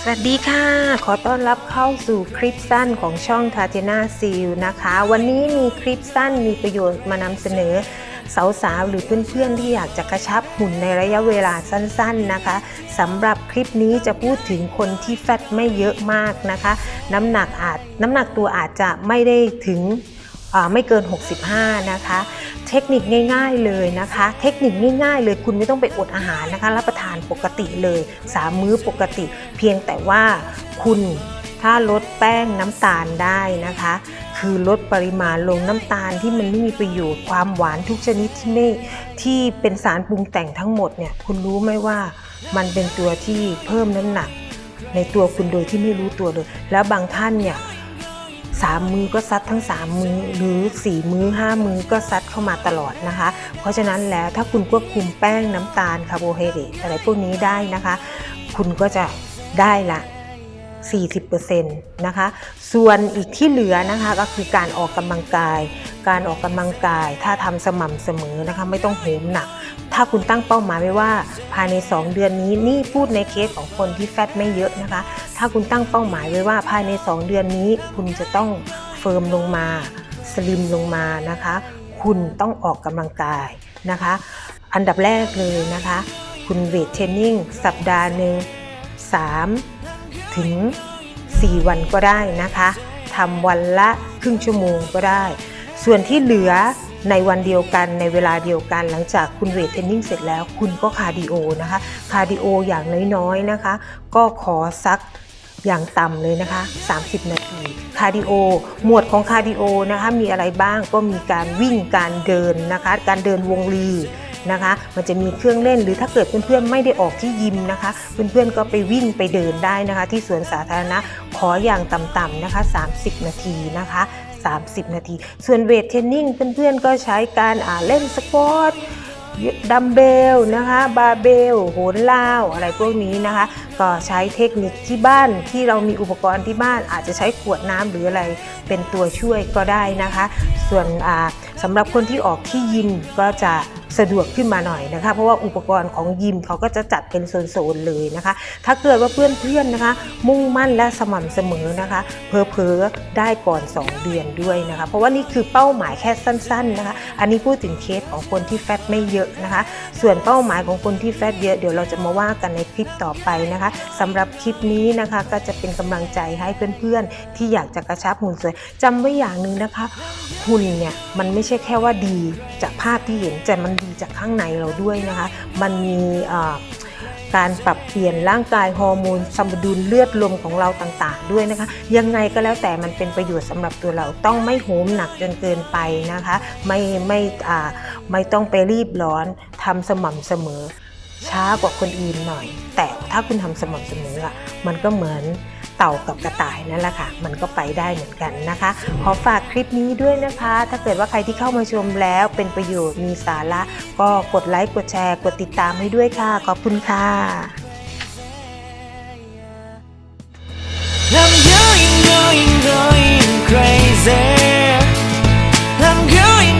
สวัสดีค่ะ ขอต้อนรับเข้าสู่คลิปสั้นของช่องทาเจนาซีลนะคะ วันนี้มีคลิปสั้นมีประโยชน์มานำเสนอสาวๆ หรือเพื่อนๆ ที่อยากจะกระชับหุ่นในระยะเวลาสั้นๆนะคะสำหรับคลิปนี้จะพูดถึงคนที่แฟตไม่เยอะมากนะคะ น้ำหนักอาจน้ำหนักตัวอาจจะไม่ได้ถึงไม่เกิน 65 นะคะ เทคนิคง่าย ๆเลยนะคะ เทคนิคง่ายๆเลยคุณไม่ต้องไปอดอาหารนะคะ รับประทานปกติเลยสามมื้อปกติ เพียงแต่ว่าคุณถ้าลดแป้งน้ำตาลได้นะคะ คือลดปริมาณลงน้ำตาลที่มันไม่มีประโยชน์ความหวานทุกชนิดที่ไม่ที่เป็นสารปรุงแต่งทั้งหมดเนี่ยคุณรู้ไหมว่ามันเป็นตัวที่เพิ่มน้ำหนัก ในตัวคุณโดยที่ไม่รู้ตัวเลย แล้วบางท่านเนี่ย สามมือก็ซัดทั้งสามมือหรือสี่มือห้ามือก็ซัดเข้ามาตลอดนะคะ เพราะฉะนั้นแล้วถ้าคุณควบคุมแป้งน้ำตาลคาร์โบไฮเดรตอะไรพวกนี้ได้นะคะ คุณก็จะได้ละ40%นะคะ ส่วนอีกที่เหลือนะคะก็คือการออกกำลังกาย การออกกำลังกายถ้าทำสม่ำเสมอนะคะ ไม่ต้องโหมหนัก ถ้าคุณตั้งเป้าหมายไว้ว่า ภายใน 2 เดือนนี้นี่พูดในเคสของคนที่แฟตไม่เยอะนะคะ ถ้าคุณตั้งเป้าหมายไว้ว่าภายใน 2 เดือนนี้ คุณจะต้องเฟิร์มลงมาสลิมลงมานะคะ คุณต้องออกกำลังกายนะคะ อันดับแรกเลยนะคะ คุณเวทเทรนนิ่งสัปดาห์หนึ่ง3ถึง 4 วันก็ได้นะคะทำวันละครึ่งชั่วโมงก็ได้ ส่วนที่เหลือ ในวันเดียวกันในเวลาเดียวกันหลังจากคุณเวทเทรนนิ่งเสร็จแล้วคุณก็คาร์ดิโอนะคะ คาร์ดิโออย่างน้อยๆนะคะ ก็ขอสักอย่างต่ำเลยนะคะ 30 นาที คาร์ดิโอ หมวดของคาร์ดิโอนะคะ มีอะไรบ้างก็มีการวิ่งการเดินนะคะ การเดินวงลีนะคะ มันจะมีเครื่องเล่นหรือถ้าเกิดเพื่อนๆไม่ได้ออกที่ยิมนะคะ เพื่อนๆก็ไปวิ่งไปเดินได้นะคะ ที่สวนสาธารณะขออย่างต่ำๆนะคะ 30 นาทีนะคะ 30 นาที ส่วนเวทเทรนนิ่งเพื่อนๆก็ใช้การอ่าเล่นสควอตดัมเบลนะคะบาเบลโหนล่าวอะไรพวกนี้นะคะ ก็ใช้เทคนิคที่บ้านที่เรามีอุปกรณ์ที่บ้านอาจจะใช้ขวดน้ำหรืออะไรเป็นตัวช่วยก็ได้นะคะ ส่วนสำหรับคนที่ออกที่ยิมก็จะ สะดวกขึ้นมาหน่อยนะคะ เพราะว่าอุปกรณ์ของยิมเขาก็จะจัดเป็นโซนๆเลยนะคะ ถ้าเกิดว่าเพื่อนๆนะคะ มุ่งมั่นและสม่ำเสมอนะคะ เพอๆได้ก่อน 2 เดือนด้วยนะคะ เพราะว่านี่คือเป้าหมายแค่สั้นๆนะคะ อันนี้พูดถึงเคสของคนที่แฟตไม่เยอะนะคะ ส่วนเป้าหมายของคนที่แฟตเยอะเดี๋ยวเราจะมาว่ากันในคลิปต่อไปนะคะสำหรับคลิปนี้นะคะก็จะเป็นกำลังใจให้เพื่อนๆ ที่อยากจะกระชับหุ่นสวยจำไว้อย่างหนึ่งนะคะหุ่นเนี่ยมันไม่ใช่แค่ว่าดีจาก ภาพที่เห็นแต่มันดีจากข้างในเราด้วยนะคะ มันมีการปรับเปลี่ยนร่างกายฮอร์โมนสมดุลเลือดลมของเราต่างๆ ด้วยนะคะ ยังไงก็แล้วแต่มันเป็นประโยชน์สำหรับตัวเราต้องไม่โหมหนักจนเกินไปนะคะ ไม่ไม่อ่าไม่ต้องไปรีบร้อนทำสม่ำเสมอ ช้ากว่าคนอื่นหน่อย แต่ถ้าคุณทำสม่ำเสมออะมันก็เหมือน ต่ากับกระต่ายนั่นแหละค่ะ มันก็ไปได้เหมือนกันนะคะ ขอฝากคลิปนี้ด้วยนะคะ ถ้าเกิดว่าใครที่เข้ามาชมแล้วเป็นประโยชน์มีสาระ ก็กดไลค์กดแชร์ กดติดตามให้ด้วยค่ะ ขอบคุณค่ะ